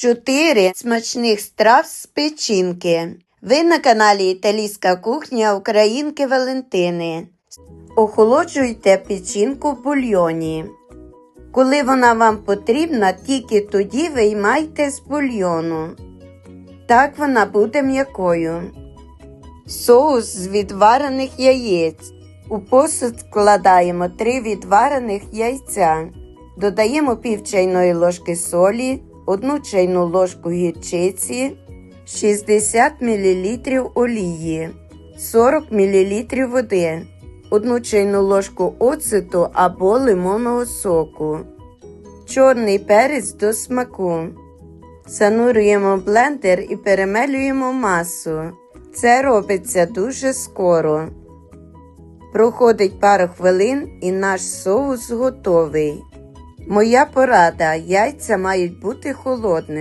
4 смачних страв з печінки. Ви на каналі Італійська кухня Українки Валентини. Охолоджуйте печінку в бульйоні. Коли вона вам потрібна, тільки тоді виймайте з бульйону. Так вона буде м'якою. Соус з відварених яєць. У посуд вкладаємо 3 відварених яйця. Додаємо пів чайної ложки солі, 1 чайну ложку гірчиці, 60 мл олії, 40 мл води, 1 чайну ложку оцету або лимонного соку, чорний перець до смаку. Занурюємо блендер і перемелюємо масу. Це робиться дуже скоро. Проходить пару хвилин і наш соус готовий. Моя порада: яйця мають бути холодними.